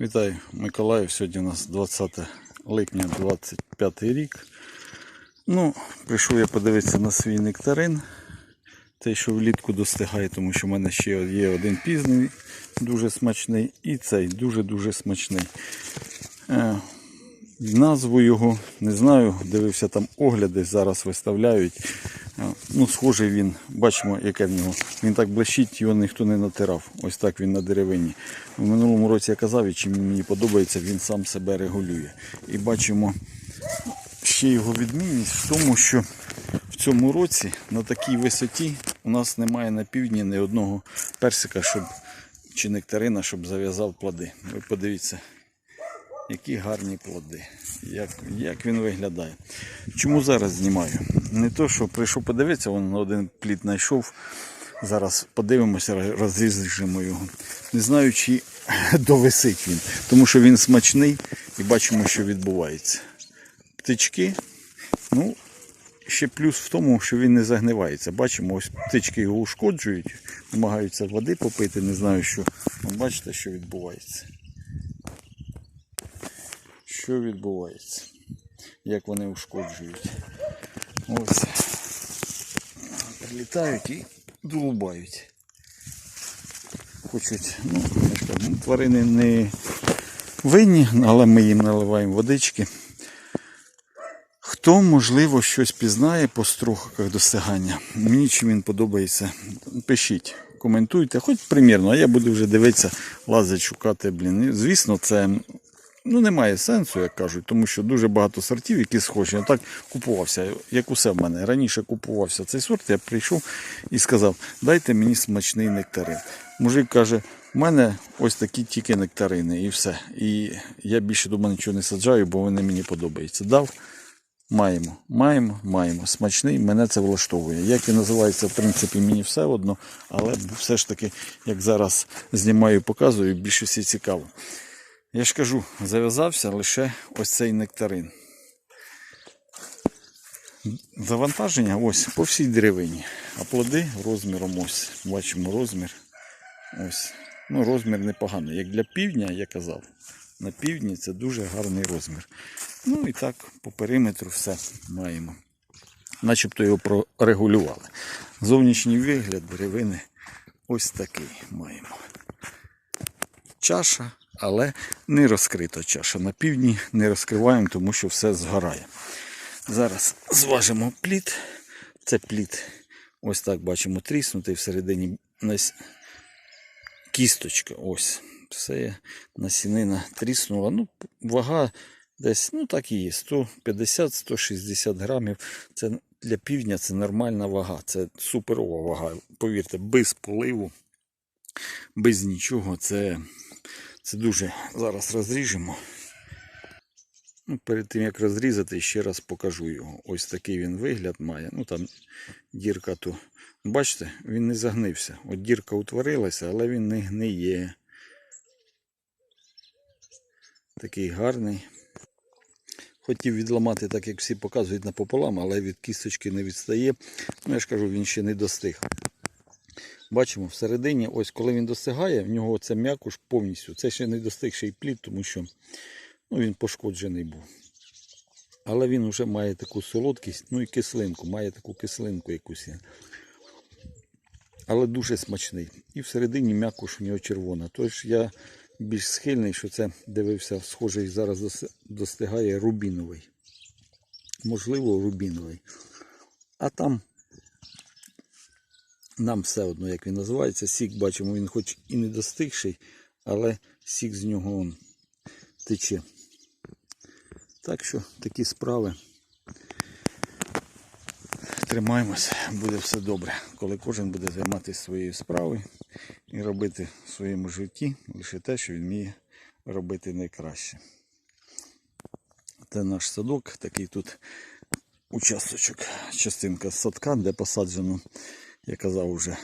Вітаю, Миколаїв. Сьогодні у нас 20 липня 25 рік. Ну, прийшов я подивитися на свій нектарин. Той, що влітку достигає, тому що в мене ще є один пізний, дуже смачний, і цей дуже-дуже смачний. Е, назву його не знаю, дивився там огляди, зараз виставляють. Е, Ну, схожий він, бачимо, яке в нього. Він так блищить, його ніхто не натирав. Ось так він на деревині. У минулому році я казав, і чим мені подобається, він сам себе регулює. І бачимо ще його відмінність в тому, що в цьому році на такій висоті у нас немає на півдні ні одного персика, щоб чи нектарина, щоб зав'язав плоди. Ви подивіться, які гарні плоди, як, як він виглядає. Чому зараз знімаю? Не то, що прийшов подивитися, вон один плід знайшов. Зараз подивимося, розріжемо його. Не знаю, чи довисить він, тому що він смачний і бачимо, що відбувається. Птички, ну, ще плюс в тому, що він не загнивається. Бачимо, ось птички його ушкоджують, намагаються води попити, не знаю що. Бачите, що відбувається. Що відбувається? Як вони ушкоджують. Ось. Прилітають і долубають. Хочуть, ну, ну, тварини не винні, але ми їм наливаємо водички. Хто, можливо, щось пізнає по строках достигання, мені чим він подобається, пишіть, коментуйте, хоч примірно, а я буду вже дивитися, лазити, шукати, блін. Звісно, це ну, немає сенсу, як кажуть, тому що дуже багато сортів, які схожі. Я так купувався, як усе в мене. Раніше купувався цей сорт, я прийшов і сказав, дайте мені смачний нектарин. Мужик каже, у мене ось такі тільки нектарини і все. І я більше дома нічого не саджаю, бо вони мені подобаються. Дав. Маємо, маємо, маємо. Смачний, мене це влаштовує. Як він називається, в принципі, мені все одно, але все ж таки, як зараз знімаю і показую, більшості цікаво. Я ж кажу, зав'язався лише ось цей нектарин. Завантаження ось по всій деревині. А плоди розміром ось. Бачимо розмір. Ось. Ну, розмір непоганий. Як для півдня, я казав, на півдні це дуже гарний розмір. Ну і так, по периметру все маємо. Начебто його прорегулювали. Зовнішній вигляд деревини ось такий маємо. Чаша, але не розкрита чаша. На півдні не розкриваємо, тому що все згорає. Зараз зважимо плід. Це плід. Ось так бачимо тріснутий всередині кісточка. Ось. Все насінина тріснула. Ну, вага десь, ну так і є. 150-160 грамів. Це для півдня це нормальна вага. Це суперова вага. Повірте, без поливу, без нічого. Це, це дуже. Зараз розріжемо. Ну, перед тим як розрізати, ще раз покажу його. Ось такий він вигляд має. Ну там дірка то. Бачите, він не загнився. От дірка утворилася, але він не гниє. Такий гарний. Хотів відламати, так як всі показують напополам, але від кісточки не відстає. Ну, я ж кажу, він ще не достиг. Бачимо, всередині, ось коли він достигає, в нього ця м'якуш повністю. Це ще не достигший плід, тому що ну, він пошкоджений був. Але він вже має таку солодкість, ну і кислинку, має таку кислинку якусь. Але дуже смачний. І всередині м'якуш у нього червона. Тож я більш схильний, що це дивився, схожий зараз достигає рубіновий. Можливо, рубіновий. А там нам все одно, як він називається. Сік бачимо, він хоч і не достигший, але сік з нього он тече. Так що такі справи. Тримаємось, буде все добре, коли кожен буде займатися своєю справою і робити в своєму житті лише те, що він вміє робити найкраще. Це наш садок, такий тут участочок, частинка садка, де посаджено, я казав вже,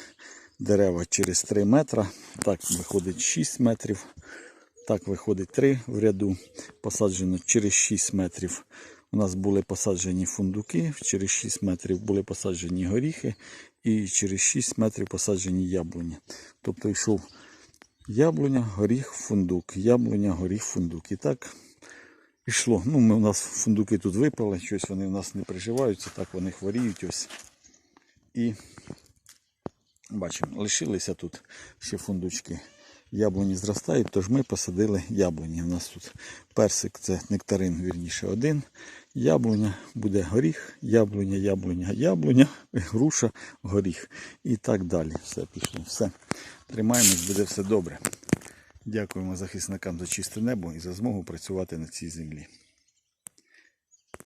дерева через 3 метри. Так виходить 6 метрів. Так виходить 3 в ряду. Посаджено через 6 метрів. У нас були посаджені фундуки, через 6 метрів були посаджені горіхи і через 6 метрів посаджені яблуні. Тобто йшов Яблуня, горіх, фундук. Яблуня, горіх, фундук. І так пішло. Ну, ми у нас фундуки тут випали, щось вони у нас не приживаються, так вони хворіють ось. І бачимо, лишилися тут ще фундучки. Яблуні зростають, тож ми посадили яблуні. У нас тут персик, це нектарин, вірніше, один. Яблуня буде горіх, яблуня, яблуня, яблуня, груша, горіх. І так далі. Все пішло. Все. Тримаємось, буде все добре. Дякуємо захисникам за чисте небо і за змогу працювати на цій землі.